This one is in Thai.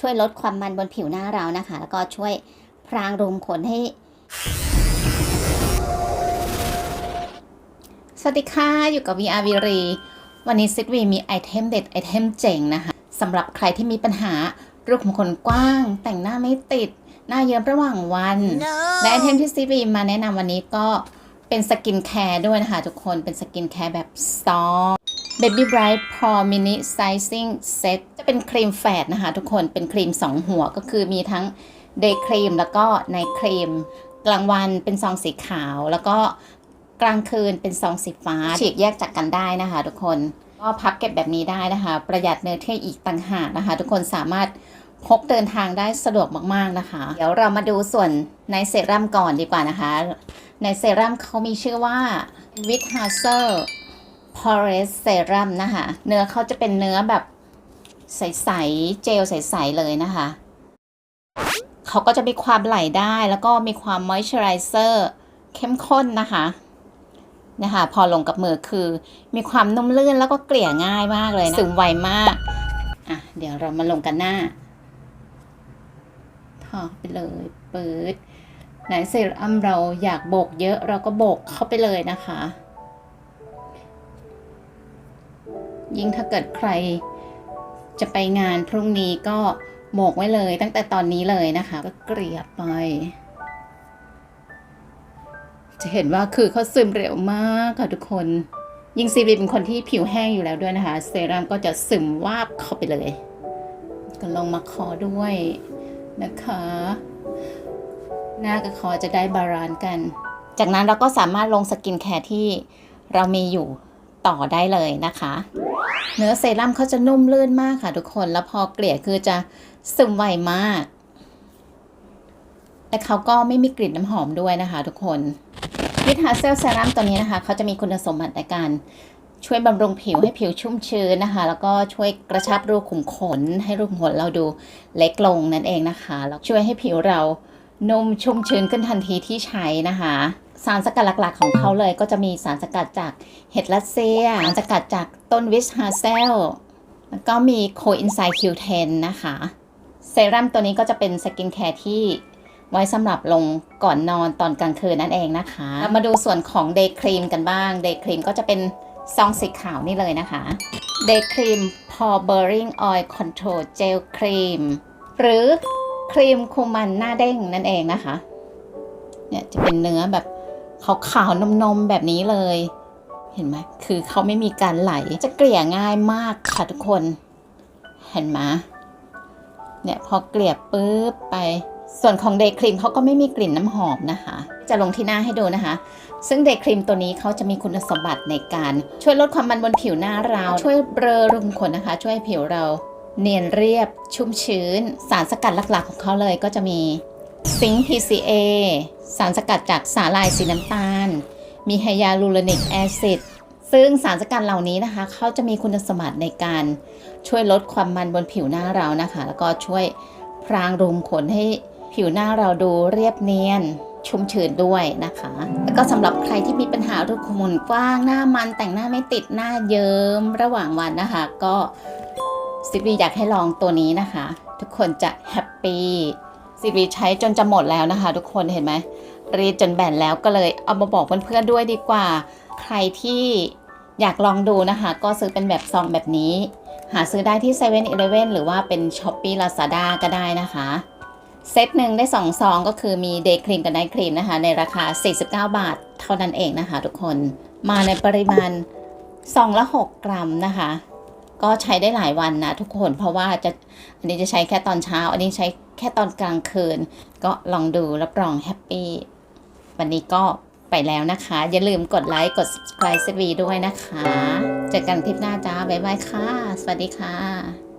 ช่วยลดความมันบนผิวหน้าเรานะคะ แล้วก็ช่วยพรางรูมขนให้ สวัสดีค่ะ อยู่กับ VR วีรี วันนี้ซิดวีมีไอเทมเด็ดไอเทมเจ๋งนะคะสำหรับใครที่มีปัญหารูขุมขนกว้าง แต่งหน้าไม่ติด หน้าเยิ้มระหว่างวันและไอเทมที่ซิดวีมาแนะนำวันนี้ก็เป็นสกินแคร์ด้วยนะคะทุกคนเป็นสกินแคร์แบบซอง Baby Bright Pro Mini Sizing Set จะเป็นครีมแฝดนะคะ ทุกคนเป็นครีม 2 หัวก็คือมีทั้ง Day Cream แล้วก็ Night Cream กลางวันเป็นซองสีขาว แล้วก็กลางคืนเป็นซองสีฟ้า ฉีกแยกจากกันได้นะคะ ทุกคนก็พับเก็บแบบนี้ได้นะคะ ประหยัดเนื้อที่อีกต่างหากนะคะ ทุกคนสามารถพกเดินทางได้สะดวกมาก ๆ นะคะ เดี๋ยวเรามาดูส่วนในเซรั่มก่อนดีกว่านะคะ ในเซรั่มเขามีชื่อว่า w i t h a s e r p o r e s Serum นะคะ เนื้อเขาจะเป็นเนื้อแบบ ใสๆเจลใสๆเลยนะคะ เขาก็จะมีความไหลได้แล้วก็มีความมอยเจอไรเซอร์เข้มข้นนะคะนะคะพอลงกับมือคือมีความนุ่มลื่นแล้วก็เกลี่ยง่ายมากเลยนะซึมไวมากอะเดี๋ยวเรามาลงกันหน้าทอไปเลยเปื๊ดไหนเซรั่มเราอยากโบกเยอะเราก็โบกเข้าไปเลยนะคะ ยิ่งถ้าเกิดใคร จะไปงานพรุ่งนี้ก็โบกไว้เลยตั้งแต่ตอนนี้เลยนะคะ ก็เกลี่ยไป จะเห็นว่าคือเขาซึมเร็วมากค่ะทุกคน ยิ่งซีรีเป็นคนที่ผิวแห้งอยู่แล้วด้วยนะคะ เซรั่มก็จะซึมวาบเข้าไปเลย ก็ลงมาคอด้วยนะคะ หน้ากับคอจะได้บาลานซ์กัน จากนั้นเราก็สามารถลงสกินแคร์ที่เรามีอยู่ต่อได้เลยนะคะ เนื้อเซรั่มเขาจะนุ่มลื่นมากค่ะทุกคน แล้วพอเกลี่ยคือจะซึมไวมาก และเขาก็ไม่มีกลิ่นน้ำหอมด้วยนะคะ ทุกคนวิทาเซลเซรั่มตัวนี้นะคะเขาจะมีคุณสมบัติในการช่วยบำรุงผิวให้ผิวชุ่มชื้นนะคะ แล้วก็ช่วยกระชับรูขุมขน ให้รูขุมขนเราดูเล็กลงนั่นเองนะคะ แล้วช่วยให้ผิวเรานุ่มชุ่มชื้นขึ้นทันทีที่ใช้นะคะ สารสกัดหลักๆของเขาเลยก็จะมีสารสกัดจากเห็ดลัดเซีย สารสกัดจากต้นวิชฮาเซล แล้วก็มีโคอินไซคิวเทนนะคะ เซรั่มตัวนี้ก็จะเป็นสกินแคร์ที่ไว้สำหรับลงก่อนนอนตอนกลางคืนนั่นเองนะคะามาดูส่วนของเดย์ครีมกันบ้าง เดย์ครีมก็จะเป็นซองสีขาวนี่เลยนะคะเดย์ครีม Pore Burning Oil Control Gel Cream หรือครีมคุมมันหน้าเด้งนั่นเองนะคะ เนี่ยจะเป็นเนื้อแบบ ขาวๆนมๆแบบนี้เลย เห็นไหมคือเขาไม่มีการไหลจะเกลี่ยง่ายมากค่ะทุกคน เห็นไหมเนี่ยพอเกลี่ยปุ๊บไป ส่วนของเดย์ครีมเขาก็ไม่มีกลิ่นน้ำหอมนะคะ จะลงที่หน้าให้ดูนะคะ ซึ่งเดย์ครีมตัวนี้เขาจะมีคุณสมบัติในการ ช่วยลดความมันบนผิวหน้าเรา ช่วยเบลอรุมขนนะคะ ช่วยผิวเราเนียนเรียบชุ่มชื้น สารสกัดหลักๆ ของเขาเลยก็จะมีซิงค์ PCA สารสกัดจากสาหร่ายสีน้ำตาล มีไฮยาลูโรนิกแอซิดซึ่งสารสกัดเหล่านี้นะคะ เขาจะมีคุณสมบัติในการช่วยลดความมันบนผิวหน้าเรานะคะ แล้วก็ช่วยพรางรูมขนให้ผิวหน้าเราดูเรียบเนียนชุ่มชื้นด้วยนะคะ แล้วก็สำหรับใครที่มีปัญหารูขุมขนกว้างหน้ามันแต่งหน้าไม่ติดหน้าเยิ้มระหว่างวันนะคะ ก็ซิบีอยากให้ลองตัวนี้นะคะ ทุกคนจะแฮปปี้ซิบีใช้จนจะหมดแล้วนะคะ ทุกคนเห็นไหม รีดจนแบนแล้วก็เลยเอามาบอกเพื่อนๆด้วยดีกว่า ใครที่อยากลองดูนะคะ ก็ซื้อเป็นแบบซองแบบนี้ หาซื้อได้ที่7 e เ e ่ e อหรือว่าเป็น s h อ p e e Lazada ก็ได้นะคะ เซตหนึ่งได้2ซองก็คือมีเดย์ครีมกับไนท์ครีมนะคะ ในราคา 49 บาท เท่านั้นเองนะคะ ทุกคนมาในปริมาณซองละ 6 กรัมนะคะ ก็ใช้ได้หลายวันนะทุกคนเพราะว่าจะอันนี้จะใช้แค่ตอนเช้า อันนี้ใช้แค่ตอนกลางคืน ก็ลองดูรับรองแฮปปี้ วันนี้ก็ไปแล้วนะคะ อย่าลืมกดไลค์กด subscribe สวีด้วยนะคะ เจอกันคลิปหน้าจ้า บ๊ายบายค่ะ สวัสดีค่ะ